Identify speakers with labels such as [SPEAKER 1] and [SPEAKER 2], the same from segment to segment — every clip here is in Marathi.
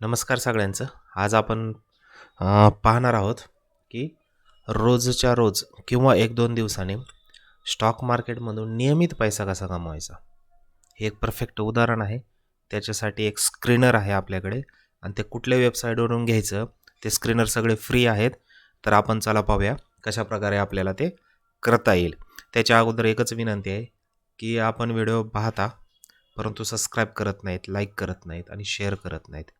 [SPEAKER 1] नमस्कार सगळ्यांचं. आज आपण पाहणार आहोत की रोजच्या रोज किंवा एक दोन दिवसाने स्टॉक मार्केटमधून नियमित पैसा कसा कमवायचा? हे एक परफेक्ट उदाहरण आहे. त्याच्यासाठी एक स्क्रीनर आहे आपल्याकडे आणि ते कुठल्या वेबसाईटवरून घ्यायचं ते स्क्रीनर सगळे फ्री आहेत. तर आपण चला पाहूया कशा प्रकारे आपल्याला ते करता येईल. त्याच्या अगोदर एकच विनंती आहे की आपण व्हिडिओ पाहता परंतु सबस्क्राईब करत नाहीत लाईक करत नाहीत आणि शेअर करत नाहीत.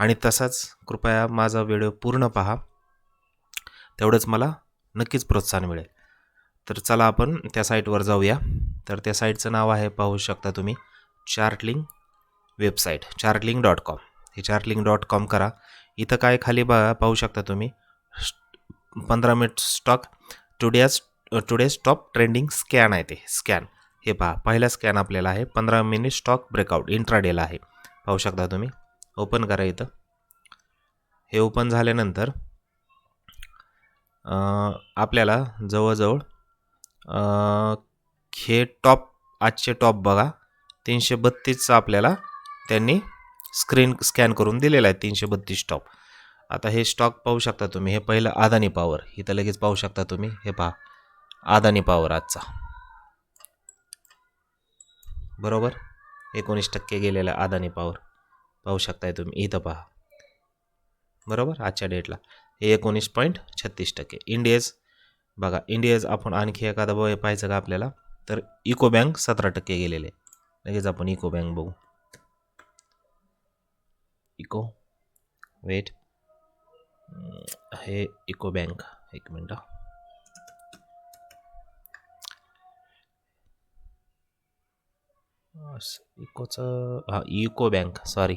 [SPEAKER 1] आणि तसाच कृपया माझा व्हिडिओ पूर्ण पहा. तेवढंच मला नक्कीच प्रोत्साहन मिळेल. तर चला आपण त्या साईटवर जाऊया. तर त्या साईटचं नाव आहे पाहू शकता तुम्ही Chartink website Chartink dot com. हे चार्टलिंग डॉट कॉम करा. इथं काय खाली बा पाहू शकता तुम्ही पंधरा minute stock today's today's top trending scan आहे ते स्कॅन. हे पहा पहिला स्कॅन आपल्याला आहे पंधरा मिनिट स्टॉक ब्रेकआउट इंट्राडेला आहे. पाहू शकता तुम्ही ओपन करा इथं. हे ओपन झाल्यानंतर आपल्याला जवळजवळ हे टॉप आजचे टॉप बघा. तीनशे बत्तीसचा आपल्याला त्यांनी स्क्रीन स्कॅन करून दिलेला आहे तीनशे बत्तीस टॉप. आता हे स्टॉक पाहू शकता तुम्ही हे पहिलं आदानी पॉवर. इथं लगेच पाहू शकता तुम्ही हे पहा. आदानी पॉवर आजचा. बरोबर? एकोणीस टक्के गेलेला आदानी पॉवर. पाहू शकताय तुम्ही. इथं पहा. बरोबर? आजच्या डेटला. हे एकोणीस पॉईंट छत्तीस टक्के. इंडियज बघा इंडियज आपण आणखी एखादा बघ पाहायचं का आपल्याला? तर इको बँक सतरा टक्के गेलेले लगेच आपण इको बँक बघू. Eco wait. हे इको बँक. एक मिनटं. इकोचं हां इको बँक. सॉरी.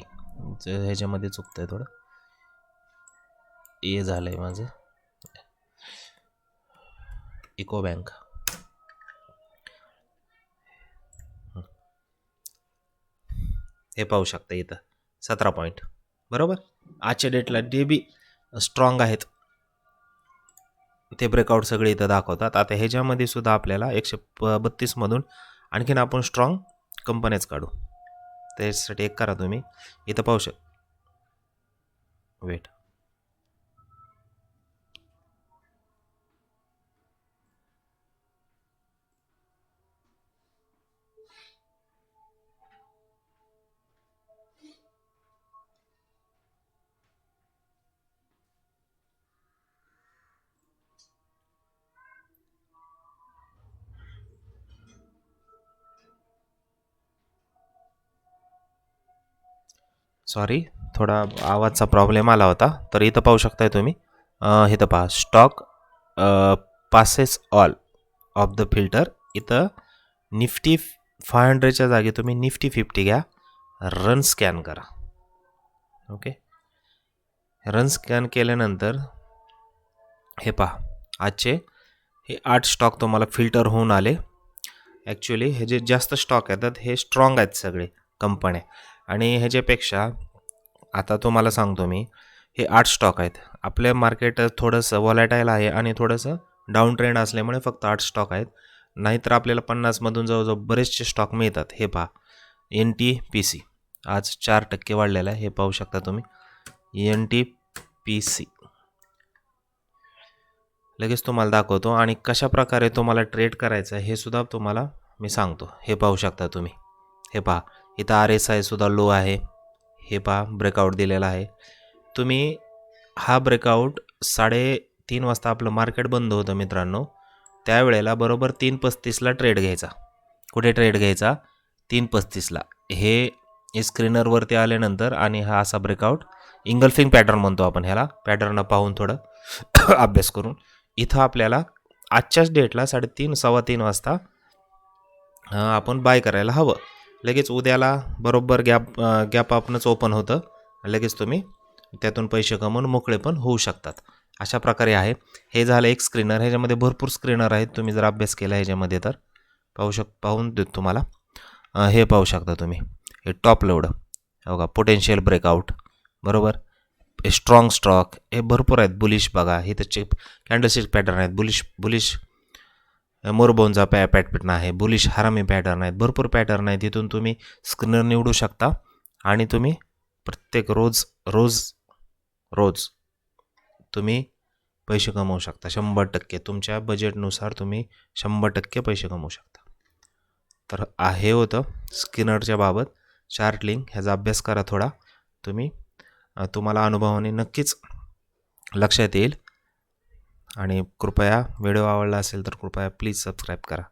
[SPEAKER 1] ह्याच्यामध्ये चुकतं आहे थोडं. ए झालं आहे माझं. Eco bank. हे पाहू शकता इथं. सतरा पॉईंट बरोबर? आजच्या डेटला डे बी स्ट्रॉंग आहेत. ते ब्रेकआउट सगळे इथं दाखवतात. आता ह्याच्यामध्ये सुद्धा आपल्याला एकशे प बत्तीसमधून आणखीन आपण स्ट्रॉंग कंपन्याच काढू. त्याच्यासाठी एक करा तुम्ही. इथं पाहू शक वेट सॉरी थोडा आवाजचा प्रॉब्लेम आला होता. तर इथं पाहू शकताय तुम्ही. इथं पहा. Stock passes all of the filter इथं निफ्टी फाय हंड्रेडच्या जागी तुम्ही निफ्टी फिफ्टी घ्या. रन स्कॅन करा. ओके रन स्कॅन केल्यानंतर हे पहा. आजचे हे आठ स्टॉक तुम्हाला फिल्टर होऊन आले. ॲक्च्युली हे जे जास्त स्टॉक येतात हे स्ट्रॉंग आहेत सगळे कंपन्या आणि ह्याच्यापेक्षा आता तुम्हाला सांगतो मी. हे आठ स्टॉक आहेत. आपल्या मार्केट थोडंसं व्हॉलॅटाईल आहे आणि थोडंसं डाऊन ट्रेंड असल्यामुळे फक्त आठ स्टॉक आहेत. नाहीतर आपल्याला पन्नासमधून जवळजवळ बरेचसे स्टॉक मिळतात. हे पहा. एन टी पी सी आज चार टक्के वाढलेलं आहे. हे पाहू शकता तुम्ही. एन टी पी सी लगेच तुम्हाला दाखवतो आणि कशा प्रकारे तुम्हाला ट्रेड करायचं आहे हे सुद्धा तुम्हाला मी सांगतो. हे पाहू शकता तुम्ही. हे पहा. इथं आर एस आय सुद्धा लो आहे. हे पहा ब्रेकआउट दिलेला आहे. तुम्ही हा ब्रेकआउट साडेतीन वाजता आपलं मार्केट बंद होतं मित्रांनो. त्यावेळेला बरोबर तीन पस्तीसला ट्रेड घ्यायचा. कुठे ट्रेड घ्यायचा? तीन पस्तीसला. हे स्क्रीनरवरती आल्यानंतर आणि हा असा ब्रेकआउट इंगल्फिंग पॅटर्न म्हणतो आपण ह्याला. पॅटर्न पाहून थोडं अभ्यास करून. इथं आपल्याला आजच्याच डेटला साडेतीन सव्वा तीन वाजता आपण बाय करायला हवं. लगेच उद्याला बरोबर गॅप गॅप आपणच ओपन होतं. लगेच तुम्ही त्यातून पैसे कमवून मोकळे पण होऊ शकतात. अशा प्रकारे आहे. हे झालं एक स्क्रीनर ह्याच्यामध्ये भरपूर स्क्रीनर आहेत. तुम्ही जर अभ्यास केला ह्याच्यामध्ये तर. पाहू शक पाहून देत तुम्हाला. हे पाहू शकता तुम्ही. हे टॉप लोड बघा पोटेन्शियल ब्रेकआउट बरोबर? हे स्ट्रॉंग स्टॉक हे भरपूर आहेत. बुलिश बघा. हे त्याचे कॅन्डलस्टिक पॅटर्न आहेत. बुलिश बुलिश मोरबोनचा पॅ पॅटर्न आहे बुलिश हरामी पॅटर्न आहेत भरपूर पॅटर्न आहेत तिथून तुम्ही स्क्रीनर निवडू शकता आणि तुम्ही प्रत्येक रोज रोज रोज तुम्ही पैसे कमवू शकता. शंभर टक्के तुमच्या बजेटनुसार तुम्ही शंभर टक्के पैसे कमवू शकता. तर हे होतं स्किनरच्या बाबत. चार्टलिंग ह्याचा अभ्यास करा थोडा. तुम्ही तुम्हाला अनुभवाने नक्कीच लक्षात येईल. आणि कृपया व्हिडिओ आवडला असेल तर कृपया प्लीज सबस्क्राईब करा.